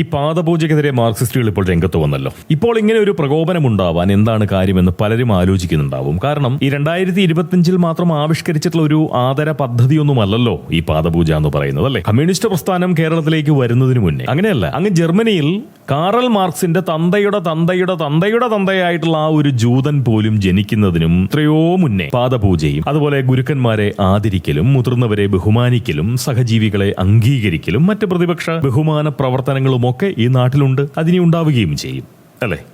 ഈ പാദപൂജയ്ക്കെതിരെ മാർക്സിസ്റ്റുകൾ ഇപ്പോൾ രംഗത്ത് വന്നല്ലോ. ഇപ്പോൾ ഇങ്ങനെ ഒരു പ്രകോപനം ഉണ്ടാവാൻ എന്താണ് കാര്യമെന്ന് പലരും ആലോചിക്കുന്നുണ്ടാവും. കാരണം ഈ രണ്ടായിരത്തി ഇരുപത്തിയഞ്ചിൽ മാത്രം ആവിഷ്കരിച്ചിട്ടുള്ള ഒരു ആദര പദ്ധതിയൊന്നുമല്ലല്ലോ ഈ പാദപൂജ എന്ന് പറയുന്നത് അല്ലേ? കമ്മ്യൂണിസ്റ്റ് പ്രസ്ഥാനം കേരളത്തിലേക്ക് വരുന്നതിന് മുന്നേ. അങ്ങനെയല്ല അങ്ങ് ജർമ്മനിയിൽ കാറൽ മാർക്സിന്റെ തന്തയുടെ തന്തയുടെ തന്തയുടെ തന്തയായിട്ടുള്ള ആ ഒരു ജൂതൻ പോലും ജനിക്കുന്നതിനും എത്രയോ മുന്നേ പാദപൂജയും അതുപോലെ ഗുരുക്കന്മാരെ ആദരിക്കലും മുതിർന്നവരെ ബഹുമാനിക്കലും സഹജീവികളെ അംഗീകരിക്കലും മറ്റ് പ്രതിപക്ഷ ബഹുമാന പ്രവർത്തനങ്ങളും ഒക്കെ ഈ നാട്ടിലുണ്ട്. അതിനി ഉണ്ടാവുകയും ചെയ്യും. അല്ലേ?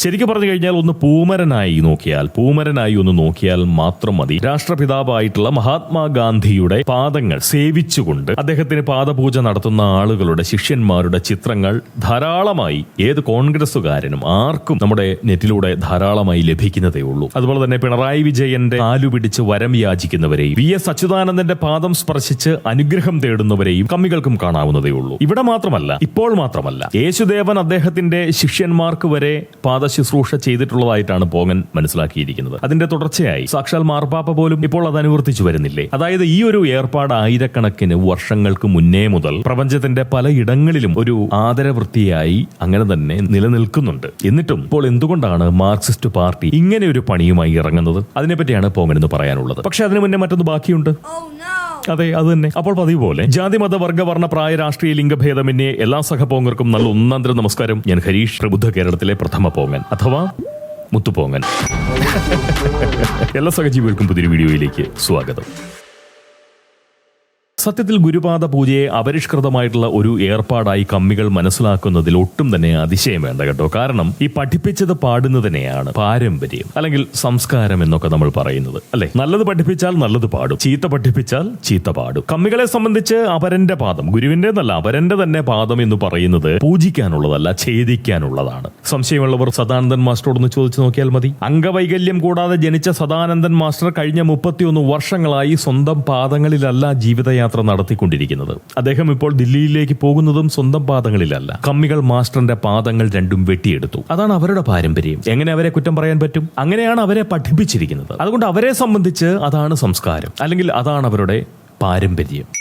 ശരിക്കും പറഞ്ഞു കഴിഞ്ഞാൽ ഒന്ന് പൂമരനായി നോക്കിയാൽ പൂമരനായി ഒന്ന് നോക്കിയാൽ മാത്രം മതി. രാഷ്ട്രപിതാവായിട്ടുള്ള മഹാത്മാഗാന്ധിയുടെ പാദങ്ങൾ സേവിച്ചുകൊണ്ട് അദ്ദേഹത്തിന് പാദപൂജ നടത്തുന്ന ആളുകളുടെ ശിഷ്യന്മാരുടെ ചിത്രങ്ങൾ ധാരാളമായി ഏത് കോൺഗ്രസുകാരനും ആർക്കും നമ്മുടെ നെറ്റിലൂടെ ധാരാളമായി ലഭിക്കുന്നതേ ഉള്ളൂ. അതുപോലെ തന്നെ പിണറായി വിജയന്റെ കാലു പിടിച്ച് വരം യാചിക്കുന്നവരെയും വി എസ് അച്യുതാനന്ദന്റെ പാദം സ്പർശിച്ച് അനുഗ്രഹം തേടുന്നവരെയും കമ്മികൾക്കും കാണാവുന്നതേ ഉള്ളൂ. ഇവിടെ മാത്രമല്ല ഇപ്പോൾ മാത്രമല്ല യേശുദേവൻ അദ്ദേഹത്തിന്റെ ശിഷ്യന്മാർക്ക് വരെ പാദ ശുശ്രൂഷ ചെയ്തിട്ടുള്ളതായിട്ടാണ് പോങ്ങൻ മനസ്സിലാക്കിയിരിക്കുന്നത്. അതിന്റെ തുടർച്ചയായി സാക്ഷാൽ മാർപ്പാപ്പ പോലും ഇപ്പോൾ അത് അനുവർത്തിച്ചു വരുന്നില്ലേ? അതായത് ഈ ഒരു ഏർപ്പാട് ആയിരക്കണക്കിന് വർഷങ്ങൾക്ക് മുന്നേ മുതൽ പ്രപഞ്ചത്തിന്റെ പലയിടങ്ങളിലും ഒരു ആദരവൃത്തിയായി അങ്ങനെ തന്നെ നിലനിൽക്കുന്നുണ്ട്. എന്നിട്ടും ഇപ്പോൾ എന്തുകൊണ്ടാണ് മാർക്സിസ്റ്റ് പാർട്ടി ഇങ്ങനെ ഒരു പണിയുമായി ഇറങ്ങുന്നത്? അതിനെപ്പറ്റിയാണ് പോങ്ങൻ എന്ന് പറയാനുള്ളത്. പക്ഷെ അതിനു മുന്നേ മറ്റൊന്ന് ബാക്കിയുണ്ട്. Oh! അതെ അത് തന്നെ. അപ്പോൾ പതിവ് പോലെ ജാതി മത വർഗ വർണ പ്രായ രാഷ്ട്രീയ ലിംഗഭേദമന്യേ എല്ലാ സഹപോങ്ങർക്കും നല്ല ഒന്നാന്തര നമസ്കാരം. ഞാൻ ഹരീഷ് പ്രബുദ്ധ കേരളത്തിലെ പ്രഥമ പോങ്ങൻ. അഥവാ മുത്തുപോങ്ങൻ. എല്ലാ സഹജീവികൾക്കും പുതിയൊരു വീഡിയോയിലേക്ക് സ്വാഗതം. സത്യത്തിൽ ഗുരുപാദ പൂജയെ അപരിഷ്കൃതമായിട്ടുള്ള ഒരു ഏർപ്പാടായി കമ്മികൾ മനസ്സിലാക്കുന്നതിൽ ഒട്ടും തന്നെ അതിശയം വേണ്ട കേട്ടോ. കാരണം ഈ പഠിപ്പിച്ചത് പാടുന്നതിനെയാണ് പാരമ്പര്യം അല്ലെങ്കിൽ സംസ്കാരം എന്നൊക്കെ നമ്മൾ പറയുന്നത് അല്ലെ? നല്ലത് പഠിപ്പിച്ചാൽ നല്ലത് പാടും. ചീത്ത പഠിപ്പിച്ചാൽ ചീത്ത പാടും. കമ്മികളെ സംബന്ധിച്ച് അപരന്റെ പാദം ഗുരുവിന്റെ അപരന്റെ തന്നെ പാദം എന്ന് പറയുന്നത് പൂജിക്കാനുള്ളതല്ല ഛേദിക്കാനുള്ളതാണ്. സംശയമുള്ളവർ സദാനന്ദൻ മാസ്റ്ററോടൊന്ന് ചോദിച്ചു നോക്കിയാൽ മതി. അംഗവൈകല്യം കൂടാതെ ജനിച്ച സദാനന്ദൻ മാസ്റ്റർ കഴിഞ്ഞ മുപ്പത്തിയൊന്ന് വർഷങ്ങളായി സ്വന്തം പാദങ്ങളിലല്ല ജീവിതയാത്ര നടത്തിക്കൊണ്ടിരിക്കുന്നത്. അദ്ദേഹം ഇപ്പോൾ ദില്ലിയിലേക്ക് പോകുന്നതും സ്വന്തം പാദങ്ങളിലല്ല. കമ്മികൾ മാസ്റ്ററിന്റെ പാദങ്ങൾ രണ്ടും വെട്ടിയെടുത്തു. അതാണ് അവരുടെ പാരമ്പര്യം. എങ്ങനെ അവരെ കുറ്റം പറയാൻ പറ്റും? അങ്ങനെയാണ് അവരെ പഠിപ്പിച്ചിരിക്കുന്നത്. അതുകൊണ്ട് അവരെ സംബന്ധിച്ച് അതാണ് സംസ്കാരം. അല്ലെങ്കിൽ അതാണ് അവരുടെ പാരമ്പര്യം.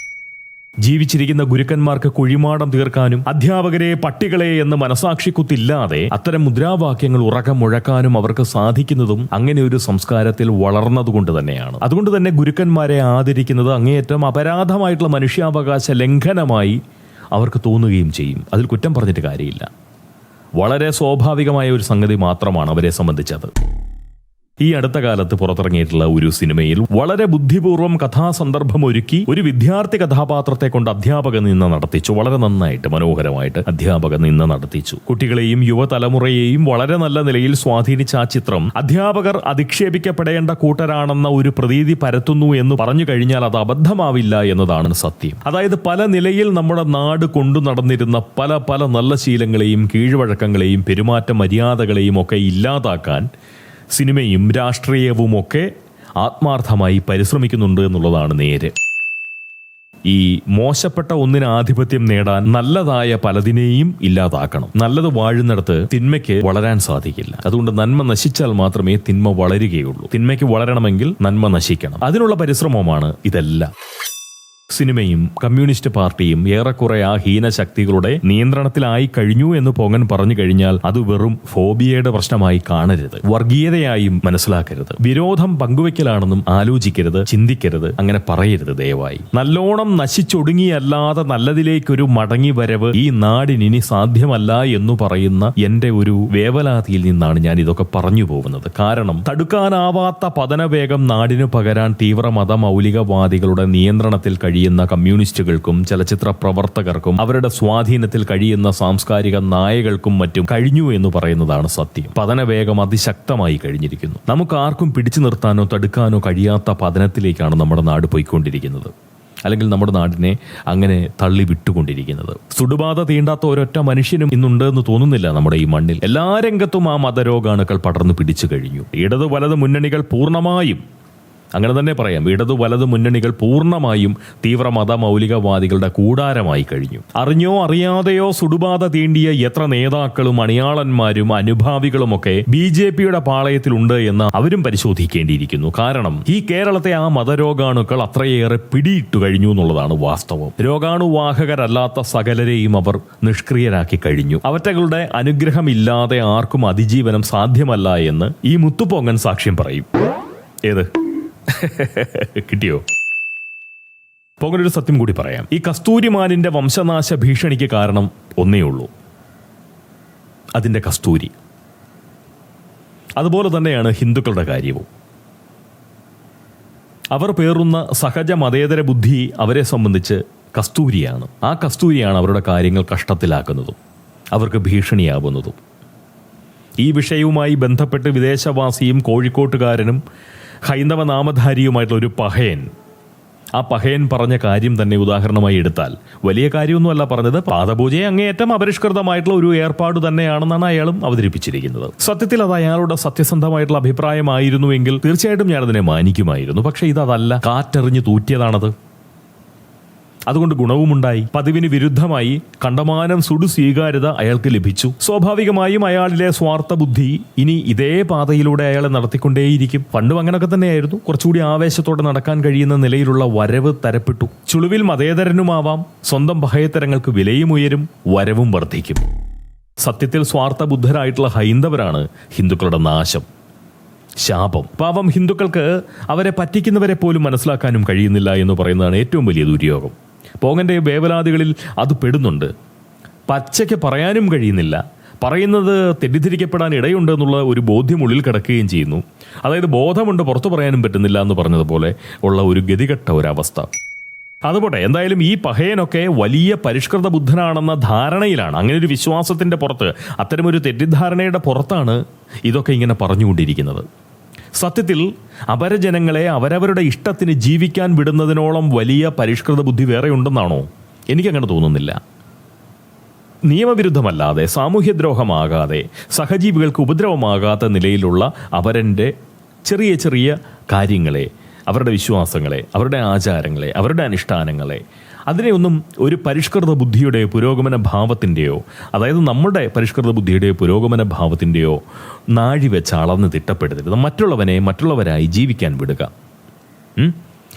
ജീവിച്ചിരിക്കുന്ന ഗുരുക്കന്മാർക്ക് കുഴിമാടം തീർക്കാനും അധ്യാപകരെ പട്ടികളെ എന്ന് മനസാക്ഷിക്കുത്തില്ലാതെ അത്തരം മുദ്രാവാക്യങ്ങൾ ഉറക്കം മുഴക്കാനും അവർക്ക് സാധിക്കുന്നതും അങ്ങനെ ഒരു സംസ്കാരത്തിൽ വളർന്നതുകൊണ്ട് തന്നെയാണ്. അതുകൊണ്ട് തന്നെ ഗുരുക്കന്മാരെ ആദരിക്കുന്നത് അങ്ങേയറ്റം അപരാധമായിട്ടുള്ള മനുഷ്യാവകാശ ലംഘനമായി അവർക്ക് തോന്നുകയും ചെയ്യും. അതിൽ കുറ്റം പറഞ്ഞിട്ട് കാര്യമില്ല. വളരെ സ്വാഭാവികമായ ഒരു സംഗതി മാത്രമാണ് അവരെ സംബന്ധിച്ചത്. ഈ അടുത്ത കാലത്ത് പുറത്തിറങ്ങിയിട്ടുള്ള ഒരു സിനിമയിൽ വളരെ ബുദ്ധിപൂർവം കഥാസന്ദർഭം ഒരുക്കി ഒരു വിദ്യാർത്ഥി കഥാപാത്രത്തെ കൊണ്ട് അധ്യാപക നിന്ന നടത്തിച്ചു. വളരെ നന്നായിട്ട് മനോഹരമായിട്ട് അധ്യാപക നിന്ന നടത്തിച്ചു. കുട്ടികളെയും യുവതലമുറയെയും വളരെ നല്ല നിലയിൽ സ്വാധീനിച്ച ആ ചിത്രം അധ്യാപകർ അധിക്ഷേപിക്കപ്പെടേണ്ട കൂട്ടരാണെന്ന ഒരു പ്രതീതി പരത്തുന്നു എന്ന് പറഞ്ഞു കഴിഞ്ഞാൽ അത് അബദ്ധമാവില്ല എന്നതാണ് സത്യം. അതായത് പല നിലയിൽ നമ്മുടെ നാട് കൊണ്ടു നടന്നിരുന്ന പല പല നല്ല ശീലങ്ങളെയും കീഴ്വഴക്കങ്ങളെയും പെരുമാറ്റ മര്യാദകളെയും ഒക്കെ ഇല്ലാതാക്കാൻ സിനിമയും രാഷ്ട്രീയവും ഒക്കെ ആത്മാർത്ഥമായി പരിശ്രമിക്കുന്നുണ്ട് എന്നുള്ളതാണ് നേര്. ഈ മോശപ്പെട്ട ഒന്നിന് ആധിപത്യം നേടാൻ നല്ലതായ പലതിനെയും ഇല്ലാതാക്കണം. നല്ലത് വാഴുന്നിടത്ത് തിന്മയ്ക്ക് വളരാൻ സാധിക്കില്ല. അതുകൊണ്ട് നന്മ നശിച്ചാൽ മാത്രമേ തിന്മ വളരുകയുള്ളൂ. തിന്മയ്ക്ക് വളരണമെങ്കിൽ നന്മ നശിക്കണം. അതിനുള്ള പരിശ്രമമാണ് ഇതെല്ലാം. സിനിമയും കമ്മ്യൂണിസ്റ്റ് പാർട്ടിയും ഏറെക്കുറെ ആ ഹീനശക്തികളുടെ നിയന്ത്രണത്തിലായി കഴിഞ്ഞു എന്ന് പൊങ്ങൻ പറഞ്ഞു കഴിഞ്ഞാൽ അത് വെറും ഫോബിയയുടെ പ്രശ്നമായി കാണരുത്. വർഗീയതയായും മനസ്സിലാക്കരുത്. വിരോധം പങ്കുവെക്കലാണെന്നും ആലോചിക്കരുത് ചിന്തിക്കരുത് അങ്ങനെ പറയരുത് ദയവായി. നല്ലോണം നശിച്ചൊടുങ്ങിയല്ലാതെ നല്ലതിലേക്കൊരു മടങ്ങി വരവ് ഈ നാടിനി സാധ്യമല്ല എന്നു പറയുന്ന എന്റെ ഒരു വേവലാതിയിൽ നിന്നാണ് ഞാൻ ഇതൊക്കെ പറഞ്ഞു പോകുന്നത്. കാരണം തടുക്കാനാവാത്ത പതനവേഗം നാടിനു പകരാൻ തീവ്ര മത മൗലികവാദികളുടെ നിയന്ത്രണത്തിൽ കഴിയുന്ന കമ്മ്യൂണിസ്റ്റുകൾക്കും ചലച്ചിത്ര പ്രവർത്തകർക്കും അവരുടെ സ്വാധീനത്തിൽ കഴിയുന്ന സാംസ്കാരിക നായകൾക്കും മറ്റും കഴിഞ്ഞു എന്ന് പറയുന്നതാണ് സത്യം. പതനവേഗം അതിശക്തമായി കഴിഞ്ഞിരിക്കുന്നു. നമുക്ക് ആർക്കും പിടിച്ചു നിർത്താനോ തടുക്കാനോ കഴിയാത്ത പതനത്തിലേക്കാണ് നമ്മുടെ നാട് പോയിക്കൊണ്ടിരിക്കുന്നത്. അല്ലെങ്കിൽ നമ്മുടെ നാടിനെ അങ്ങനെ തള്ളി വിട്ടുകൊണ്ടിരിക്കുന്നത് സുടുബാധ തീണ്ടാത്ത ഒരൊറ്റ മനുഷ്യനും ഇന്നുണ്ട് എന്ന് തോന്നുന്നില്ല നമ്മുടെ ഈ മണ്ണിൽ. എല്ലാ രംഗത്തും ആ മതരോഗാണുക്കൾ പടർന്നു പിടിച്ചു കഴിഞ്ഞു. ഇടത് വലത് മുന്നണികൾ പൂർണമായും അങ്ങനെ തന്നെ പറയാം. ഇടതു വലതു മുന്നണികൾ പൂർണമായും തീവ്ര മത മൗലികവാദികളുടെ കൂടാരമായി കഴിഞ്ഞു. അറിഞ്ഞോ അറിയാതെയോ സുടുബാധ തീണ്ടിയ എത്ര നേതാക്കളും അണിയാളന്മാരും അനുഭാവികളുമൊക്കെ ബി ജെ പിയുടെ പാളയത്തിലുണ്ട് എന്ന് അവരും പരിശോധിക്കേണ്ടിയിരിക്കുന്നു. കാരണം ഈ കേരളത്തെ ആ മതരോഗാണുക്കൾ അത്രയേറെ പിടിയിട്ടു കഴിഞ്ഞു എന്നുള്ളതാണ് വാസ്തവം. രോഗാണുവാഹകരല്ലാത്ത സകലരെയും അവർ നിഷ്ക്രിയരാക്കി കഴിഞ്ഞു. അവറ്റകളുടെ അനുഗ്രഹമില്ലാതെ ആർക്കും അതിജീവനം സാധ്യമല്ല എന്ന് ഈ മുത്തുപൊങ്ങൻ സാക്ഷ്യം പറയും. ഏത്? കിട്ടിയോ? പോകലൊരു സത്യം കൂടി പറയാം. ഈ കസ്തൂരിമാനിന്റെ വംശനാശ ഭീഷണിക്ക് കാരണം ഒന്നേ ഉള്ളൂ. അതിന്റെ കസ്തൂരി. അതുപോലെ തന്നെയാണ് ഹിന്ദുക്കളുടെ കാര്യവും. അവർ പേറുന്ന സഹജ മതേതര ബുദ്ധി അവരെ സംബന്ധിച്ച് കസ്തൂരിയാണ്. ആ കസ്തൂരിയാണ് അവരുടെ കാര്യങ്ങൾ കഷ്ടത്തിലാക്കുന്നതും അവർക്ക് ഭീഷണിയാവുന്നതും. ഈ വിഷയവുമായി ബന്ധപ്പെട്ട് വിദേശവാസിയും കോഴിക്കോട്ടുകാരനും ഹൈന്ദവ നാമധാരിയുമായിട്ടുള്ള ഒരു പഹയൻ. ആ പഹയൻ പറഞ്ഞ കാര്യം തന്നെ ഉദാഹരണമായി എടുത്താൽ വലിയ കാര്യമൊന്നുമല്ല പറഞ്ഞത് പാദപൂജയെ അങ്ങേയറ്റം അപരിഷ്കൃതമായിട്ടുള്ള ഒരു ഏർപ്പാട് തന്നെയാണെന്നാണ് അയാളും അവതരിപ്പിച്ചിരിക്കുന്നത്. സത്യത്തിൽ അത് അയാളുടെ സത്യസന്ധമായിട്ടുള്ള അഭിപ്രായമായിരുന്നുവെങ്കിൽ തീർച്ചയായിട്ടും ഞാനതിനെ മാനിക്കുമായിരുന്നു. പക്ഷേ ഇതല്ല കാറ്റെറിഞ്ഞ് തൂറ്റിയതാണത്. അതുകൊണ്ട് ഗുണവുമുണ്ടായി. പതിവിന് വിരുദ്ധമായി കണ്ടമാനം സുടു സ്വീകാര്യത അയാൾക്ക് ലഭിച്ചു. സ്വാഭാവികമായും അയാളിലെ സ്വാർത്ഥ ബുദ്ധി ഇനി ഇതേ പാതയിലൂടെ അയാളെ നടത്തിക്കൊണ്ടേയിരിക്കും. പണ്ടും അങ്ങനൊക്കെ തന്നെയായിരുന്നു. കുറച്ചുകൂടി ആവേശത്തോടെ നടക്കാൻ കഴിയുന്ന നിലയിലുള്ള വരവ് തരപ്പെട്ടു. ചുളുവിൽ മതേതരനുമാവാം. സ്വന്തം ഭയത്തരങ്ങൾക്ക് വിലയും ഉയരും. വരവും വർദ്ധിക്കും. സത്യത്തിൽ സ്വാർത്ഥ ബുദ്ധരായിട്ടുള്ള ഹൈന്ദവരാണ് ഹിന്ദുക്കളുടെ നാശം. ശാപം. പാവം ഹിന്ദുക്കൾക്ക് അവരെ പറ്റിക്കുന്നവരെ പോലും മനസ്സിലാക്കാനും കഴിയുന്നില്ല എന്ന് പറയുന്നതാണ് ഏറ്റവും വലിയ ദുര്യോഗം. പോങ്ങന്റെ വേവലാദികളിൽ അത് പെടുന്നുണ്ട്. പച്ചയ്ക്ക് പറയാനും കഴിയുന്നില്ല. പറയുന്നത് തെറ്റിദ്ധരിക്കപ്പെടാൻ ഇടയുണ്ട് എന്നുള്ള ഒരു ബോധ്യം ഉള്ളിൽ കിടക്കുകയും ചെയ്യുന്നു. അതായത് ബോധമുണ്ട് പുറത്തു പറയാനും പറ്റുന്നില്ല എന്ന് പറഞ്ഞതുപോലെ ഉള്ള ഒരു ഗതികെട്ട ഒരവസ്ഥ. അതുപോട്ടെ എന്തായാലും ഈ പഹയനൊക്കെ വലിയ പരിഷ്കൃത ബുദ്ധനാണെന്ന ധാരണയിലാണ്. അങ്ങനെ ഒരു വിശ്വാസത്തിന്റെ പുറത്ത് അത്തരമൊരു തെറ്റിദ്ധാരണയുടെ പുറത്താണ് ഇതൊക്കെ ഇങ്ങനെ പറഞ്ഞുകൊണ്ടിരിക്കുന്നത്. സത്യത്തിൽ അപരജനങ്ങളെ അവരവരുടെ ഇഷ്ടത്തിന് ജീവിക്കാൻ വിടുന്നതിനോളം വലിയ പരിഷ്കൃത ബുദ്ധി വേറെ ഉണ്ടെന്നാണോ? എനിക്കങ്ങനെ തോന്നുന്നില്ല. നിയമവിരുദ്ധമല്ലാതെ സാമൂഹ്യദ്രോഹമാകാതെ സഹജീവികൾക്ക് ഉപദ്രവമാകാത്ത നിലയിലുള്ള അവരന്റെ ചെറിയ ചെറിയ കാര്യങ്ങളെ അവരുടെ വിശ്വാസങ്ങളെ അവരുടെ ആചാരങ്ങളെ അവരുടെ അനുഷ്ഠാനങ്ങളെ അതിനെയൊന്നും ഒരു പരിഷ്കൃത ബുദ്ധിയുടെ പുരോഗമന ഭാവത്തിന്റെയോ അതായത് നമ്മുടെ പരിഷ്കൃത ബുദ്ധിയുടെ പുരോഗമന ഭാവത്തിന്റെയോ നാഴി വെച്ച് അളന്ന് തിട്ടപ്പെടുത്തരുത്. മറ്റുള്ളവനെ മറ്റുള്ളവരായി ജീവിക്കാൻ വിടുക.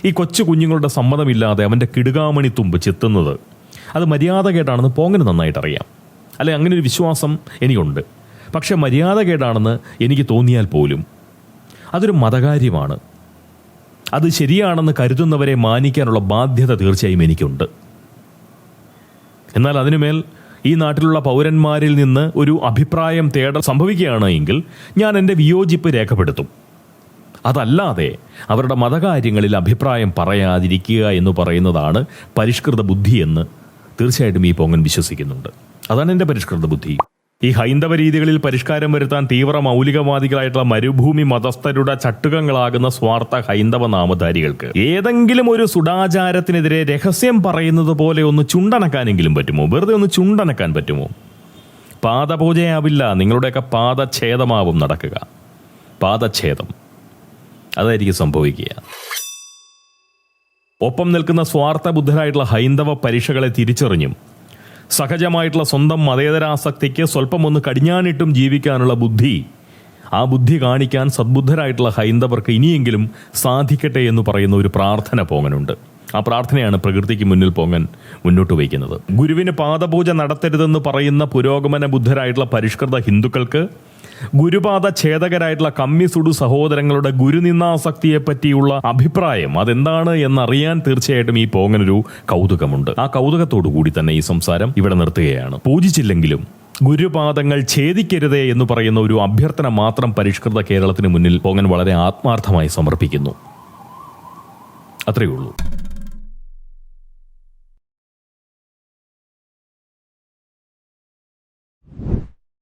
ഈ കൊച്ചു കുഞ്ഞുങ്ങളുടെ സമ്മതമില്ലാതെ അവന്റെ കിടുകാമണി തുമ്പ് ചെത്തുന്നത് അത് മര്യാദ മര്യാദകേടാണെന്ന് പോങ്ങനെ നന്നായിട്ട് അറിയാം അല്ലെ അങ്ങനെ ഒരു വിശ്വാസം എനിക്കുണ്ട്. പക്ഷെ മര്യാദകേടാണെന്ന് എനിക്ക് തോന്നിയാൽ പോലും അതൊരു മതകാര്യമാണ്. അത് ശരിയാണെന്ന് കരുതുന്നവരെ മാനിക്കാനുള്ള ബാധ്യത തീർച്ചയായും എനിക്കുണ്ട്. എന്നാൽ അതിനുമേൽ ഈ നാട്ടിലുള്ള പൗരന്മാരിൽ നിന്ന് ഒരു അഭിപ്രായം തേടൽ സംഭവിക്കുകയാണ് എങ്കിൽ ഞാൻ എന്റെ വിയോജിപ്പ് രേഖപ്പെടുത്തും. അതല്ലാതെ അവരുടെ മതകാര്യങ്ങളിൽ അഭിപ്രായം പറയാതിരിക്കുക എന്ന് പറയുന്നതാണ് പരിഷ്കൃത ബുദ്ധിയെന്ന് തീർച്ചയായിട്ടും ഈ പൊങ്ങൻ വിശ്വസിക്കുന്നുണ്ട്. അതാണ് എന്റെ പരിഷ്കൃത ബുദ്ധി. ഈ ഹൈന്ദവ രീതികളിൽ പരിഷ്കാരം വരുത്താൻ തീവ്ര മൗലികവാദികളായിട്ടുള്ള മരുഭൂമി മതസ്ഥരുടെ ചട്ടുകങ്ങളാകുന്ന സ്വാർത്ഥ ഹൈന്ദവ നാമധാരികൾക്ക്. ഏതെങ്കിലും ഒരു സുഡാചാരത്തിനെതിരെ രഹസ്യം പറയുന്നത് പോലെ ഒന്ന് ചുണ്ടനക്കാനെങ്കിലും പറ്റുമോ? വെറുതെ ഒന്ന് ചുണ്ടനക്കാൻ പറ്റുമോ? പാദപൂജയാവില്ല നിങ്ങളുടെയൊക്കെ പാദഛേദമാവും നടക്കുക. പാദഛേദം അതായിരിക്കും സംഭവിക്കുക. ഒപ്പം നിൽക്കുന്ന സ്വാർത്ഥ ബുദ്ധരായിട്ടുള്ള ഹൈന്ദവ പരീക്ഷകളെ തിരിച്ചറിഞ്ഞും സഹജമായിട്ടുള്ള സ്വന്തം മതേതരാസക്തിക്ക് സ്വല്പം ഒന്ന് കടിഞ്ഞാണിട്ടും ജീവിക്കാനുള്ള ബുദ്ധി. ആ ബുദ്ധി കാണിക്കാൻ സദ്ബുദ്ധരായിട്ടുള്ള ഹൈന്ദവർക്ക് ഇനിയെങ്കിലും സാധിക്കട്ടെ എന്ന് പറയുന്ന ഒരു പ്രാർത്ഥന പോങ്ങനുണ്ട്. ആ പ്രാർത്ഥനയാണ് പ്രകൃതിക്ക് മുന്നിൽ പോങ്ങൻ മുന്നോട്ട് വയ്ക്കുന്നത്. ഗുരുവിന് പാദപൂജ നടത്തരുതെന്ന് പറയുന്ന പുരോഗമന ബുദ്ധരായിട്ടുള്ള പരിഷ്കൃത ഹിന്ദുക്കൾക്ക് ഗുരുപാത ഛേദകരായിട്ടുള്ള കമ്മിസുഡു സഹോദരങ്ങളുടെ ഗുരുനിന്നാസക്തിയെ പറ്റിയുള്ള അഭിപ്രായം അതെന്താണ് എന്നറിയാൻ തീർച്ചയായിട്ടും ഈ പോങ്ങനൊരു കൗതുകമുണ്ട്. ആ കൗതുകത്തോടു കൂടി തന്നെ ഈ സംസാരം ഇവിടെ നിർത്തുകയാണ്. പൂജിച്ചില്ലെങ്കിലും ഗുരുപാദങ്ങൾ ഛേദിക്കരുതേ എന്ന് പറയുന്ന ഒരു അഭ്യർത്ഥന മാത്രം പരിഷ്കൃത കേരളത്തിന് മുന്നിൽ പോങ്ങൻ വളരെ ആത്മാർത്ഥമായി സമർപ്പിക്കുന്നു. അത്രയേ ഉള്ളൂ.